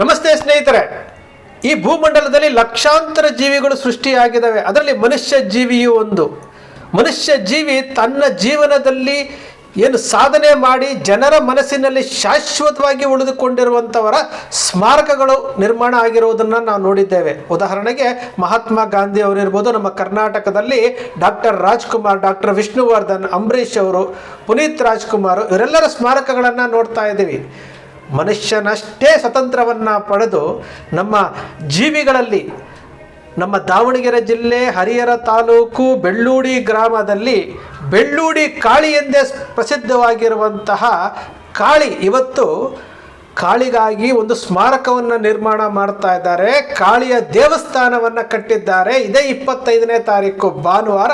ನಮಸ್ತೆ ಸ್ನೇಹಿತರೆ. ಈ ಭೂಮಂಡಲದಲ್ಲಿ ಲಕ್ಷಾಂತರ ಜೀವಿಗಳು ಸೃಷ್ಟಿಯಾಗಿದ್ದಾವೆ. ಅದರಲ್ಲಿ ಮನುಷ್ಯ ಜೀವಿಯು ಒಂದು. ಮನುಷ್ಯ ಜೀವಿ ತನ್ನ ಜೀವನದಲ್ಲಿ ಏನು ಸಾಧನೆ ಮಾಡಿ ಜನರ ಮನಸ್ಸಿನಲ್ಲಿ ಶಾಶ್ವತವಾಗಿ ಉಳಿದುಕೊಂಡಿರುವಂಥವರ ಸ್ಮಾರಕಗಳು ನಿರ್ಮಾಣ ಆಗಿರುವುದನ್ನು ನಾವು ನೋಡಿದ್ದೇವೆ. ಉದಾಹರಣೆಗೆ ಮಹಾತ್ಮ ಗಾಂಧಿ ಅವರಿರ್ಬೋದು, ನಮ್ಮ ಕರ್ನಾಟಕದಲ್ಲಿ ಡಾಕ್ಟರ್ ರಾಜ್ಕುಮಾರ್, ಡಾಕ್ಟರ್ ವಿಷ್ಣುವರ್ಧನ್, ಅಂಬರೀಷ್ ಅವರು, ಪುನೀತ್ ರಾಜ್ಕುಮಾರ್, ಇವರೆಲ್ಲರ ಸ್ಮಾರಕಗಳನ್ನು ನೋಡ್ತಾ ಇದ್ದೀವಿ. ಮನುಷ್ಯನಷ್ಟೇ ಸ್ವತಂತ್ರವನ್ನು ಪಡೆದು ನಮ್ಮ ಜೀವಿಗಳಲ್ಲಿ, ನಮ್ಮ ದಾವಣಗೆರೆ ಜಿಲ್ಲೆ, ಹರಿಹರ ತಾಲೂಕು, ಬೆಳ್ಳೂಡಿ ಗ್ರಾಮದಲ್ಲಿ ಬೆಳ್ಳೂಡಿ ಕಾಳಿ ಎಂದೇ ಪ್ರಸಿದ್ಧವಾಗಿರುವಂತಹ ಕಾಳಿ ಇವತ್ತು ಕಾಳಿಗಾಗಿ ಒಂದು ಸ್ಮಾರಕವನ್ನು ನಿರ್ಮಾಣ ಮಾಡ್ತಾ ಇದ್ದಾರೆ. ಕಾಳಿಯ ದೇವಸ್ಥಾನವನ್ನು ಕಟ್ಟಿದ್ದಾರೆ. ಇದೇ ಇಪ್ಪತ್ತೈದನೇ ತಾರೀಕು ಭಾನುವಾರ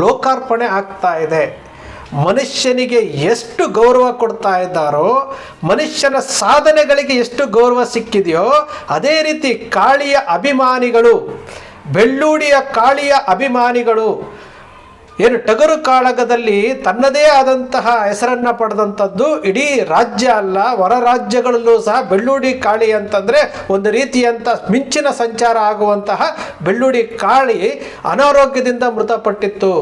ಲೋಕಾರ್ಪಣೆ ಆಗ್ತಾ ಇದೆ. ಮನುಷ್ಯನಿಗೆ ಎಷ್ಟು ಗೌರವ ಕೊಡ್ತಾ ಇದ್ದಾರೋ, ಮನುಷ್ಯನ ಸಾಧನೆಗಳಿಗೆ ಎಷ್ಟು ಗೌರವ ಸಿಕ್ಕಿದೆಯೋ, ಅದೇ ರೀತಿ ಕಾಳಿಯ ಅಭಿಮಾನಿಗಳು, ಬೆಳ್ಳೂಡಿಯ ಕಾಳಿಯ ಅಭಿಮಾನಿಗಳು, ಏನು ಟಗರು ಕಾಳಗದಲ್ಲಿ ತನ್ನದೇ ಆದಂತಹ ಹೆಸರನ್ನು ಪಡೆದಂಥದ್ದು ಇಡೀ ರಾಜ್ಯ ಅಲ್ಲ, ಹೊರ ರಾಜ್ಯಗಳಲ್ಲೂ ಸಹ ಬೆಳ್ಳೂಡಿ ಕಾಳಿ ಅಂತಂದರೆ ಒಂದು ರೀತಿಯಂಥ ಮಿಂಚಿನ ಸಂಚಾರ ಆಗುವಂತಹ ಬೆಳ್ಳೂಡಿ ಕಾಳಿ ಅನಾರೋಗ್ಯದಿಂದ ಮೃತಪಟ್ಟಿತ್ತು.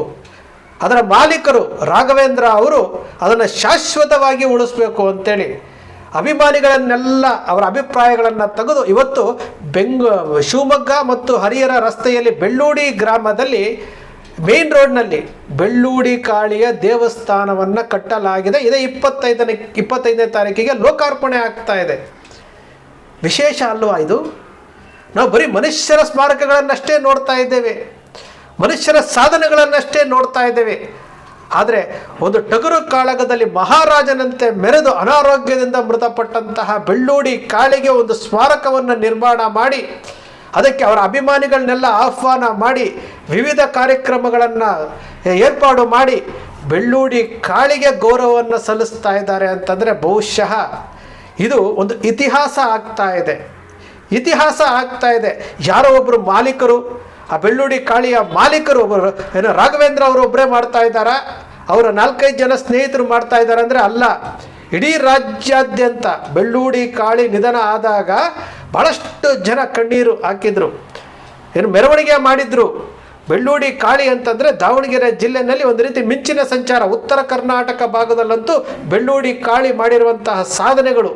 ಅದರ ಮಾಲೀಕರು ರಾಘವೇಂದ್ರ ಅವರು ಅದನ್ನು ಶಾಶ್ವತವಾಗಿ ಉಳಿಸ್ಬೇಕು ಅಂತೇಳಿ ಅಭಿಮಾನಿಗಳನ್ನೆಲ್ಲ ಅವರ ಅಭಿಪ್ರಾಯಗಳನ್ನು ತೆಗೆದು ಇವತ್ತು ಬೆಂಗ, ಶಿವಮೊಗ್ಗ ಮತ್ತು ಹರಿಹರ ರಸ್ತೆಯಲ್ಲಿ ಬೆಳ್ಳೂಡಿ ಗ್ರಾಮದಲ್ಲಿ ಮೇನ್ ರೋಡ್ನಲ್ಲಿ ಬೆಳ್ಳೂಡಿ ಕಾಳಿಯ ದೇವಸ್ಥಾನವನ್ನು ಕಟ್ಟಲಾಗಿದೆ. ಇದೇ ಇಪ್ಪತ್ತೈದನೇ ಇಪ್ಪತ್ತೈದನೇ ತಾರೀಕಿಗೆ ಲೋಕಾರ್ಪಣೆ ಆಗ್ತಾ ಇದೆ. ವಿಶೇಷ ಅಲ್ವಾ ಇದು? ನಾವು ಬರೀ ಮನುಷ್ಯರ ಸ್ಮಾರಕಗಳನ್ನಷ್ಟೇ ನೋಡ್ತಾ ಇದ್ದೇವೆ. ಮನುಷ್ಯರ ಸಾಧನೆಗಳನ್ನಷ್ಟೇ ನೋಡ್ತಾ ಇದ್ದೇವೆ. ಆದರೆ ಒಂದು ಟಗರು ಕಾಳಗದಲ್ಲಿ ಮಹಾರಾಜನಂತೆ ಮೆರೆದು ಅನಾರೋಗ್ಯದಿಂದ ಮೃತಪಟ್ಟಂತಹ ಬೆಳ್ಳೂಡಿ ಕಾಳಿಗೆ ಒಂದು ಸ್ಮಾರಕವನ್ನು ನಿರ್ಮಾಣ ಮಾಡಿ, ಅದಕ್ಕೆ ಅವರ ಅಭಿಮಾನಿಗಳನ್ನೆಲ್ಲ ಆಹ್ವಾನ ಮಾಡಿ, ವಿವಿಧ ಕಾರ್ಯಕ್ರಮಗಳನ್ನು ಏರ್ಪಾಡು ಮಾಡಿ ಬೆಳ್ಳೂಡಿ ಕಾಳಿಗೆ ಗೌರವವನ್ನು ಸಲ್ಲಿಸ್ತಾ ಇದ್ದಾರೆ ಅಂತಂದರೆ ಬಹುಶಃ ಇದು ಒಂದು ಇತಿಹಾಸ ಆಗ್ತಾ ಇದೆ. ಇತಿಹಾಸ ಆಗ್ತಾ ಇದೆ. ಯಾರೋ ಒಬ್ಬರು ಮಾಲೀಕರು ಆ ಬೆಳ್ಳುಡಿ ಕಾಳಿಯ ಮಾಲೀಕರು ಒಬ್ಬರು, ಏನು ರಾಘವೇಂದ್ರ ಅವರು ಒಬ್ಬರೇ ಮಾಡ್ತಾ ಇದ್ದಾರಾ. ಅವರ ನಾಲ್ಕೈದು ಜನ ಸ್ನೇಹಿತರು ಮಾಡ್ತಾ ಇದ್ದಾರೆ ಅಂದರೆ ಅಲ್ಲ, ಇಡೀ ರಾಜ್ಯಾದ್ಯಂತ ಬೆಳ್ಳೂಡಿ ಕಾಳಿ ನಿಧನ ಆದಾಗ ಭಾಳಷ್ಟು ಜನ ಕಣ್ಣೀರು ಹಾಕಿದ್ರು. ಏನು ಮೆರವಣಿಗೆ ಮಾಡಿದ್ರು. ಬೆಳ್ಳೂಡಿ ಕಾಳಿ ಅಂತಂದರೆ ದಾವಣಗೆರೆ ಜಿಲ್ಲೆಯಲ್ಲಿ ಒಂದು ರೀತಿ ಮಿಂಚಿನ ಸಂಚಾರ. ಉತ್ತರ ಕರ್ನಾಟಕ ಭಾಗದಲ್ಲಂತೂ ಬೆಳ್ಳೂಡಿ ಕಾಳಿ ಮಾಡಿರುವಂತಹ ಸಾಧನೆಗಳು.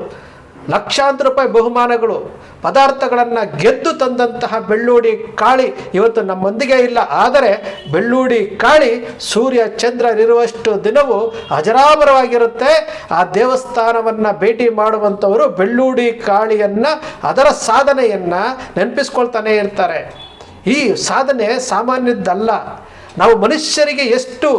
ಲಕ್ಷಾಂತರ ರೂಪಾಯಿ ಬಹುಮಾನಗಳು ಪದಾರ್ಥಗಳನ್ನು ಗೆದ್ದು ತಂದಂತಹ ಬೆಳ್ಳೂಡಿ ಕಾಳಿ ಇವತ್ತು ನಮ್ಮೊಂದಿಗೆ ಇಲ್ಲ. ಆದರೆ ಬೆಳ್ಳೂಡಿ ಕಾಳಿ ಸೂರ್ಯ ಚಂದ್ರರಿರುವಷ್ಟು ದಿನವೂ ಅಜರಾಮರವಾಗಿರುತ್ತೆ. ಆ ದೇವಸ್ಥಾನವನ್ನು ಭೇಟಿ ಮಾಡುವಂಥವರು ಬೆಳ್ಳೂಡಿ ಕಾಳಿಯನ್ನು, ಅದರ ಸಾಧನೆಯನ್ನು ನೆನಪಿಸ್ಕೊಳ್ತಾನೆ ಇರ್ತಾರೆ. ಈ ಸಾಧನೆ ಸಾಮಾನ್ಯದ್ದಲ್ಲ. ನಾವು ಮನುಷ್ಯರಿಗೆ ಎಷ್ಟು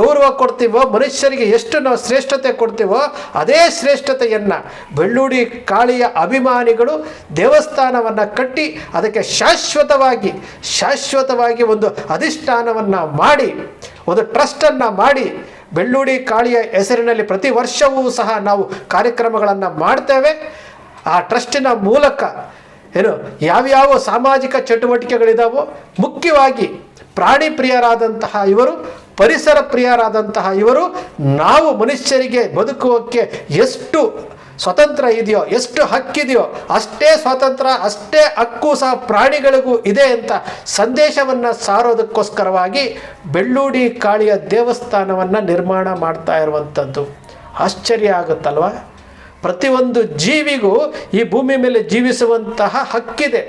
ಗೌರವ ಕೊಡ್ತೀವೋ, ಮನುಷ್ಯರಿಗೆ ಎಷ್ಟು ನಾವು ಶ್ರೇಷ್ಠತೆ ಕೊಡ್ತೀವೋ, ಅದೇ ಶ್ರೇಷ್ಠತೆಯನ್ನು ಬೆಳ್ಳೂಡಿ ಕಾಳಿಯ ಅಭಿಮಾನಿಗಳು ದೇವಸ್ಥಾನವನ್ನು ಕಟ್ಟಿ ಅದಕ್ಕೆ ಶಾಶ್ವತವಾಗಿ ಶಾಶ್ವತವಾಗಿ ಒಂದು ಅಧಿಷ್ಠಾನವನ್ನು ಮಾಡಿ, ಒಂದು ಟ್ರಸ್ಟನ್ನು ಮಾಡಿ, ಬೆಳ್ಳೂಡಿ ಕಾಳಿಯ ಹೆಸರಿನಲ್ಲಿ ಪ್ರತಿ ವರ್ಷವೂ ಸಹ ನಾವು ಕಾರ್ಯಕ್ರಮಗಳನ್ನು ಮಾಡ್ತೇವೆ. ಆ ಟ್ರಸ್ಟಿನ ಮೂಲಕ ಏನು ಯಾವ್ಯಾವ ಸಾಮಾಜಿಕ ಚಟುವಟಿಕೆಗಳಿದಾವೋ, ಮುಖ್ಯವಾಗಿ ಪ್ರಾಣಿ ಪ್ರಿಯರಾದಂತಹ ಇವರು, ಪರಿಸರ ಪ್ರಿಯರಾದಂತಹ ಇವರು, ನಾವು ಮನುಷ್ಯರಿಗೆ ಬದುಕುವಕ್ಕೆ ಎಷ್ಟು ಸ್ವತಂತ್ರ ಇದೆಯೋ, ಎಷ್ಟು ಹಕ್ಕಿದೆಯೋ, ಅಷ್ಟೇ ಸ್ವಾತಂತ್ರ್ಯ ಅಷ್ಟೇ ಹಕ್ಕು ಸಹ ಪ್ರಾಣಿಗಳಿಗೂ ಇದೆ ಅಂತ ಸಂದೇಶವನ್ನು ಸಾರೋದಕ್ಕೋಸ್ಕರವಾಗಿ ಬೆಳ್ಳೂಡಿ ಕಾಳಿಯ ದೇವಸ್ಥಾನವನ್ನು ನಿರ್ಮಾಣ ಮಾಡ್ತಾ ಇರುವಂಥದ್ದು ಆಶ್ಚರ್ಯ ಆಗುತ್ತಲ್ವಾ? ಪ್ರತಿಯೊಂದು ಜೀವಿಗೂ ಈ ಭೂಮಿ ಮೇಲೆ ಜೀವಿಸುವಂತಹ ಹಕ್ಕಿದೆ.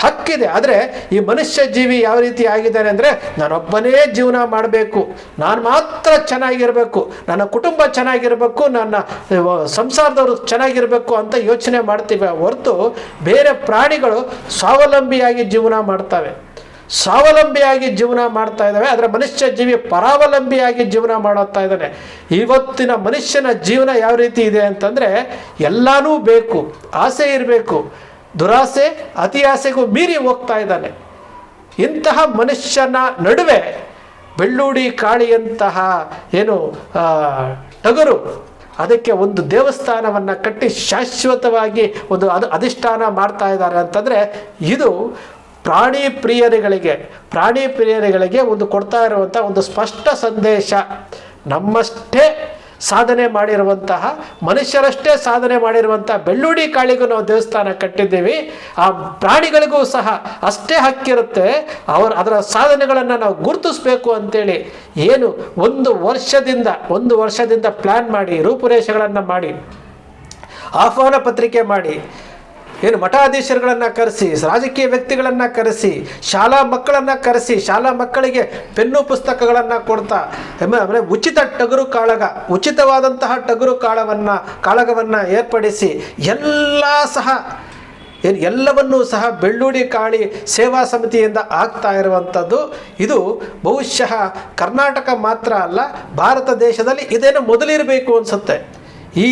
ಹಕ್ಕಿದೆ. ಆದರೆ ಈ ಮನುಷ್ಯ ಜೀವಿ ಯಾವ ರೀತಿ ಆಗಿದ್ದಾನೆ ಅಂದರೆ, ನಾನೊಬ್ಬನೇ ಜೀವನ ಮಾಡಬೇಕು. ನಾನು ಮಾತ್ರ ಚೆನ್ನಾಗಿರಬೇಕು. ನನ್ನ ಕುಟುಂಬ ಚೆನ್ನಾಗಿರಬೇಕು. ನನ್ನ ಸಂಸಾರದವರು ಚೆನ್ನಾಗಿರಬೇಕು ಅಂತ ಯೋಚನೆ ಮಾಡ್ತೀವಿ. ಹೊರತು ಬೇರೆ ಪ್ರಾಣಿಗಳು ಸ್ವಾವಲಂಬಿಯಾಗಿ ಜೀವನ ಮಾಡ್ತವೆ. ಸ್ವಾವಲಂಬಿಯಾಗಿ ಜೀವನ ಮಾಡ್ತಾ ಇದ್ದಾವೆ, ಆದರೆ ಮನುಷ್ಯ ಜೀವಿ ಪರಾವಲಂಬಿಯಾಗಿ ಜೀವನ ಮಾಡುತ್ತಾ ಇದ್ದಾನೆ. ಇವತ್ತಿನ ಮನುಷ್ಯನ ಜೀವನ ಯಾವ ರೀತಿ ಇದೆ ಅಂತಂದರೆ, ಎಲ್ಲನೂ ಬೇಕು, ಆಸೆ ಇರಬೇಕು, ದುರಾಸೆ, ಅತಿ ಆಸೆಗೂ ಮೀರಿ ಹೋಗ್ತಾ ಇದ್ದಾನೆ. ಇಂತಹ ಮನುಷ್ಯನ ನಡುವೆ ಬೆಳ್ಳೂಡಿ ಕಾಳಿಯಂತಹ ಏನು ಟಗರು, ಅದಕ್ಕೆ ಒಂದು ದೇವಸ್ಥಾನವನ್ನು ಕಟ್ಟಿ ಶಾಶ್ವತವಾಗಿ ಒಂದು ಅದು, ಅಧಿಷ್ಠಾನ ಮಾಡ್ತಾ ಇದ್ದಾರೆ ಅಂತಂದರೆ, ಇದು ಪ್ರಾಣಿ ಪ್ರಿಯರಿಗಳಿಗೆ ಪ್ರಾಣಿ ಪ್ರಿಯರಿಗಳಿಗೆ ಒಂದು ಕೊಡ್ತಾ ಇರುವಂಥ ಒಂದು ಸ್ಪಷ್ಟ ಸಂದೇಶ. ನಮ್ಮಷ್ಟೇ ಸಾಧನೆ ಮಾಡಿರುವಂತಹ, ಮನುಷ್ಯರಷ್ಟೇ ಸಾಧನೆ ಮಾಡಿರುವಂತಹ ಬೆಳ್ಳುಡಿ ಕಾಳಿಗೂ ನಾವು ದೇವಸ್ಥಾನ ಕಟ್ಟಿದ್ದೀವಿ. ಆ ಪ್ರಾಣಿಗಳಿಗೂ ಸಹ ಅಷ್ಟೇ ಹಕ್ಕಿರುತ್ತೆ. ಅವರ, ಅದರ ಸಾಧನೆಗಳನ್ನು ನಾವು ಗುರುತಿಸ್ಬೇಕು ಅಂತೇಳಿ ಏನು ಒಂದು ವರ್ಷದಿಂದ ಒಂದು ವರ್ಷದಿಂದ ಪ್ಲ್ಯಾನ್ ಮಾಡಿ, ರೂಪುರೇಷೆಗಳನ್ನು ಮಾಡಿ, ಆಹ್ವಾನ ಪತ್ರಿಕೆ ಮಾಡಿ ಏನು ಮಠಾಧೀಶರುಗಳನ್ನು ಕರೆಸಿ, ರಾಜಕೀಯ ವ್ಯಕ್ತಿಗಳನ್ನು ಕರೆಸಿ, ಶಾಲಾ ಮಕ್ಕಳನ್ನು ಕರೆಸಿ, ಶಾಲಾ ಮಕ್ಕಳಿಗೆ ಪೆನ್ನು ಪುಸ್ತಕಗಳನ್ನು ಕೊಡ್ತಾ ಆಮೇಲೆ ಉಚಿತ ಟಗರು ಕಾಳಗ, ಉಚಿತವಾದಂತಹ ಟಗರು ಕಾಳವನ್ನು, ಕಾಳಗವನ್ನು ಏರ್ಪಡಿಸಿ ಎಲ್ಲ ಸಹ, ಏನು ಎಲ್ಲವನ್ನೂ ಸಹ ಬೆಳ್ಳುಡಿ ಕಾಳಿ ಸೇವಾ ಸಮಿತಿಯಿಂದ ಆಗ್ತಾ ಇರುವಂಥದ್ದು ಇದು ಬಹುಶಃ ಕರ್ನಾಟಕ ಮಾತ್ರ ಅಲ್ಲ, ಭಾರತ ದೇಶದಲ್ಲಿ ಇದೇನು ಮೊದಲಿರಬೇಕು ಅನಿಸುತ್ತೆ. ಈ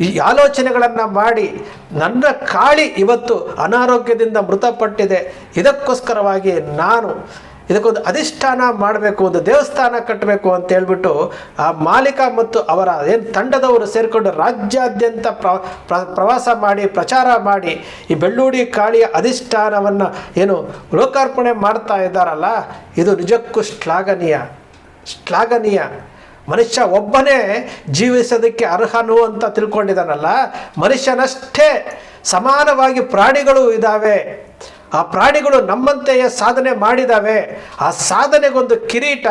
ಈ ಆಲೋಚನೆಗಳನ್ನು ಮಾಡಿ ನನ್ನ ಕಾಳಿ ಇವತ್ತು ಅನಾರೋಗ್ಯದಿಂದ ಮೃತಪಟ್ಟಿದೆ. ಇದಕ್ಕೋಸ್ಕರವಾಗಿ ನಾನು ಇದಕ್ಕೊಂದು ಅಧಿಷ್ಠಾನ ಮಾಡಬೇಕು, ಒಂದು ದೇವಸ್ಥಾನ ಕಟ್ಟಬೇಕು ಅಂತ ಹೇಳ್ಬಿಟ್ಟು ಆ ಮಾಲೀಕ ಮತ್ತು ಅವರ ಏನು ತಂಡದವರು ಸೇರಿಕೊಂಡು ರಾಜ್ಯಾದ್ಯಂತ ಪ್ರ, ಪ್ರ- ಪ್ರವಾಸ ಮಾಡಿ, ಪ್ರಚಾರ ಮಾಡಿ ಈ ಬೆಳ್ಳೂಡಿ ಕಾಳಿಯ ಅಧಿಷ್ಠಾನವನ್ನು ಏನು ಲೋಕಾರ್ಪಣೆ ಮಾಡ್ತಾ ಇದ್ದಾರಲ್ಲ, ಇದು ನಿಜಕ್ಕೂ ಶ್ಲಾಘನೀಯ. ಶ್ಲಾಘನೀಯ. ಮನುಷ್ಯ ಒಬ್ಬನೇ ಜೀವಿಸೋದಕ್ಕೆ ಅರ್ಹನು ಅಂತ ತಿಳ್ಕೊಂಡಿದ್ದಾನಲ್ಲ, ಮನುಷ್ಯನಷ್ಟೇ ಸಮಾನವಾಗಿ ಪ್ರಾಣಿಗಳು ಇದ್ದಾವೆ. ಆ ಪ್ರಾಣಿಗಳು ನಮ್ಮಂತೆಯೇ ಸಾಧನೆ ಮಾಡಿದಾವೆ ಆ ಸಾಧನೆಗೊಂದು ಕಿರೀಟ,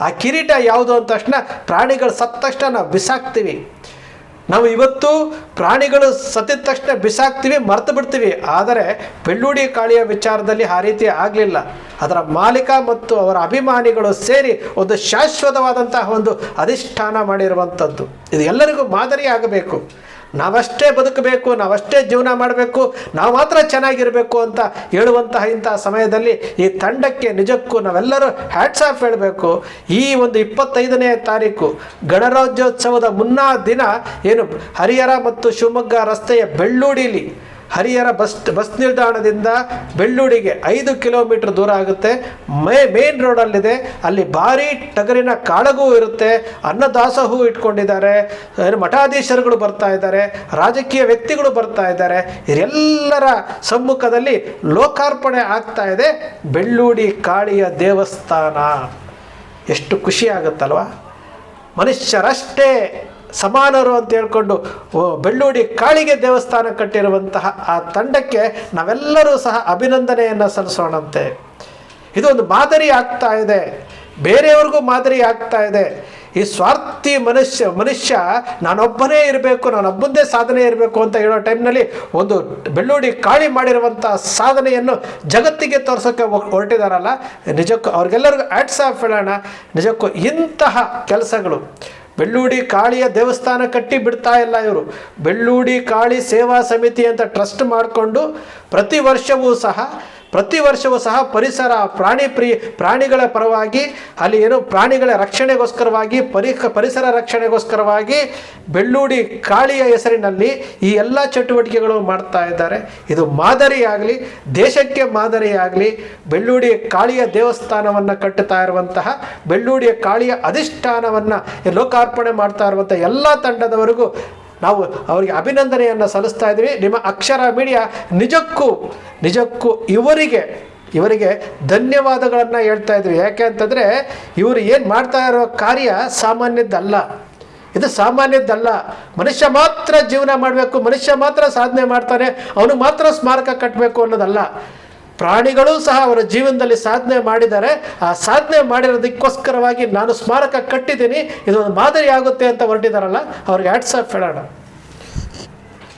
ಆ ಕಿರೀಟ ಯಾವುದು ಅಂದ ತಕ್ಷಣ ಪ್ರಾಣಿಗಳು ಸತ್ತ ನಾವು ಬಿಸಾಕ್ತೀವಿ. ನಾವು ಇವತ್ತು ಪ್ರಾಣಿಗಳು ಸತ್ತಿದ ತಕ್ಷಣ ಬಿಸಾಕ್ತೀವಿ, ಮರ್ತು ಬಿಡ್ತೀವಿ. ಆದರೆ ಬೆಳ್ಳುಡಿ ಕಾಳಿಯ ವಿಚಾರದಲ್ಲಿ ಆ ರೀತಿ ಆಗಲಿಲ್ಲ. ಅದರ ಮಾಲೀಕ ಮತ್ತು ಅವರ ಅಭಿಮಾನಿಗಳು ಸೇರಿ ಒಂದು ಶಾಶ್ವತವಾದಂತಹ ಒಂದು ಅಧಿಷ್ಠಾನ ಮಾಡಿರುವಂಥದ್ದು. ಇದು ಎಲ್ಲರಿಗೂ ಮಾದರಿ ಆಗಬೇಕು ನಾವಷ್ಟೇ ಬದುಕಬೇಕು, ನಾವಷ್ಟೇ ಜೀವನ ಮಾಡಬೇಕು, ನಾವು ಮಾತ್ರ ಚೆನ್ನಾಗಿರಬೇಕು ಅಂತ ಹೇಳುವಂತಹ ಇಂತಹ ಸಮಯದಲ್ಲಿ ಈ ತಂಡಕ್ಕೆ ನಿಜಕ್ಕೂ ನಾವೆಲ್ಲರೂ ಹ್ಯಾಟ್ಸ್ ಆಫ್ ಹೇಳಬೇಕು. ಈ ಒಂದು ಇಪ್ಪತ್ತೈದನೇ ತಾರೀಕು ಗಣರಾಜ್ಯೋತ್ಸವದ ಮುನ್ನಾ ದಿನ ಏನು ಹರಿಹರ ಮತ್ತು ಶಿವಮೊಗ್ಗ ರಸ್ತೆಯ ಬೆಳ್ಳೂಡಿಲಿ ಹರಿಹರ ಬಸ್ ಬಸ್ ನಿಲ್ದಾಣದಿಂದ ಬೆಳ್ಳೂಡಿಗೆ ಐದು ಕಿಲೋಮೀಟರ್ ದೂರ ಆಗುತ್ತೆ. ಮೇ, ಮೇನ್ ರೋಡಲ್ಲಿದೆ. ಅಲ್ಲಿ ಭಾರಿ ಟಗರಿನ ಕಾಳಗೂ ಇರುತ್ತೆ. ಅನ್ನದಾಸೋಹೂ ಇಟ್ಕೊಂಡಿದ್ದಾರೆ. ಮಠಾಧೀಶರುಗಳು ಬರ್ತಾ ಇದ್ದಾರೆ. ರಾಜಕೀಯ ವ್ಯಕ್ತಿಗಳು ಬರ್ತಾ ಇದ್ದಾರೆ. ಇವರೆಲ್ಲರ ಸಮ್ಮುಖದಲ್ಲಿ ಲೋಕಾರ್ಪಣೆ ಆಗ್ತಾ ಇದೆ. ಬೆಳ್ಳೂಡಿ ಕಾಳಿಯ ದೇವಸ್ಥಾನ. ಎಷ್ಟು ಖುಷಿ ಆಗುತ್ತಲ್ವಾ? ಮನುಷ್ಯರಷ್ಟೇ ಸಮಾನರು ಅಂತ ಹೇಳ್ಕೊಂಡು ಬೆಳ್ಳೂಡಿ ಕಾಳಿಗೆ ದೇವಸ್ಥಾನ ಕಟ್ಟಿರುವಂತಹ ಆ ತಂಡಕ್ಕೆ ನಾವೆಲ್ಲರೂ ಸಹ ಅಭಿನಂದನೆಯನ್ನು ಸಲ್ಲಿಸೋಣಂತೆ. ಇದು ಒಂದು ಮಾದರಿ ಆಗ್ತಾ ಇದೆ. ಬೇರೆಯವ್ರಿಗೂ ಮಾದರಿ ಆಗ್ತಾ ಇದೆ. ಈ ಸ್ವಾರ್ಥಿ ಮನುಷ್ಯ ಮನುಷ್ಯ ನಾನೊಬ್ಬನೇ ಇರಬೇಕು, ನಾನೊಬ್ಬಂದೇ ಸಾಧನೆ ಇರಬೇಕು ಅಂತ ಹೇಳೋ ಟೈಮ್ನಲ್ಲಿ ಒಂದು ಬೆಳ್ಳೂಡಿ ಕಾಳಿ ಮಾಡಿರುವಂಥ ಸಾಧನೆಯನ್ನು ಜಗತ್ತಿಗೆ ತೋರಿಸೋಕ್ಕೆ ಹೊರಟಿದಾರಲ್ಲ, ನಿಜಕ್ಕೂ ಅವ್ರಿಗೆಲ್ಲರಿಗೂ ಆಟ್ಸ್ ಆಫ್ ಹೇಳೋಣ, ನಿಜಕ್ಕೂ ಇಂತಹ ಕೆಲಸಗಳು ಬೆಳ್ಳೂಡಿ ಕಾಳಿಯ ದೇವಸ್ಥಾನ ಕಟ್ಟಿ ಬಿಡ್ತಾ ಇಲ್ಲ ಇವರು. ಬೆಳ್ಳೂಡಿ ಕಾಳಿ ಸೇವಾ ಸಮಿತಿ ಅಂತ ಟ್ರಸ್ಟ್ ಮಾಡಿಕೊಂಡು ಪ್ರತಿ ವರ್ಷವೂ ಸಹ ಪ್ರತಿ ವರ್ಷವೂ ಸಹ ಪರಿಸರ, ಪ್ರಾಣಿ ಪ್ರಿಯ, ಪ್ರಾಣಿಗಳ ಪರವಾಗಿ, ಅಲ್ಲಿ ಏನು ಪ್ರಾಣಿಗಳ ರಕ್ಷಣೆಗೋಸ್ಕರವಾಗಿ, ಪರಿ, ಪರಿಸರ ರಕ್ಷಣೆಗೋಸ್ಕರವಾಗಿ ಬೆಳ್ಳೂಡಿ ಕಾಳಿಯ ಹೆಸರಿನಲ್ಲಿ ಈ ಎಲ್ಲ ಚಟುವಟಿಕೆಗಳು ಮಾಡ್ತಾ ಇದ್ದಾರೆ. ಇದು ಮಾದರಿಯಾಗಲಿ, ದೇಶಕ್ಕೆ ಮಾದರಿಯಾಗಲಿ, ಬೆಳ್ಳೂಡಿ ಕಾಳಿಯ ದೇವಸ್ಥಾನವನ್ನು ಕಟ್ಟುತ್ತಾ ಇರುವಂತಹ ಬೆಳ್ಳೂಡಿಯ ಕಾಳಿಯ ಅಧಿಷ್ಠಾನವನ್ನು ಲೋಕಾರ್ಪಣೆ ಮಾಡ್ತಾ ಇರುವಂಥ ಎಲ್ಲ ತಂಡದವರೆಗೂ ನಾವು ಅವರಿಗೆ ಅಭಿನಂದನೆಯನ್ನು ಸಲ್ಲಿಸ್ತಾ ಇದ್ದೀವಿ. ನಿಮ್ಮ ಅಕ್ಷರ ಮೀಡಿಯಾ ನಿಜಕ್ಕೂ ನಿಜಕ್ಕೂ ಇವರಿಗೆ ಇವರಿಗೆ ಧನ್ಯವಾದಗಳನ್ನು ಹೇಳ್ತಾ ಇದ್ವಿ ಯಾಕೆ ಅಂತಂದರೆ ಇವರು ಏನು ಮಾಡ್ತಾ ಇರೋ ಕಾರ್ಯ ಸಾಮಾನ್ಯದ್ದಲ್ಲ. ಇದು ಸಾಮಾನ್ಯದ್ದಲ್ಲ. ಮನುಷ್ಯ ಮಾತ್ರ ಜೀವನ ಮಾಡಬೇಕು, ಮನುಷ್ಯ ಮಾತ್ರ ಸಾಧನೆ ಮಾಡ್ತಾನೆ, ಅವನು ಮಾತ್ರ ಸ್ಮಾರಕ ಕಟ್ಟಬೇಕು ಅನ್ನೋದಲ್ಲ. ಪ್ರಾಣಿಗಳು ಸಹ ಅವರ ಜೀವನದಲ್ಲಿ ಸಾಧನೆ ಮಾಡಿದ್ದಾರೆ ಆ ಸಾಧನೆ ಮಾಡಿರೋದಕ್ಕೋಸ್ಕರವಾಗಿ ನಾನು ಸ್ಮಾರಕ ಕಟ್ಟಿದ್ದೀನಿ, ಇದೊಂದು ಮಾದರಿ ಆಗುತ್ತೆ ಅಂತ ಹೊರಟಿದಾರಲ್ಲ, ಅವ್ರಿಗೆ ಆಟ್ಸ್ ಆಫ್ ಹೇಳೋಣ.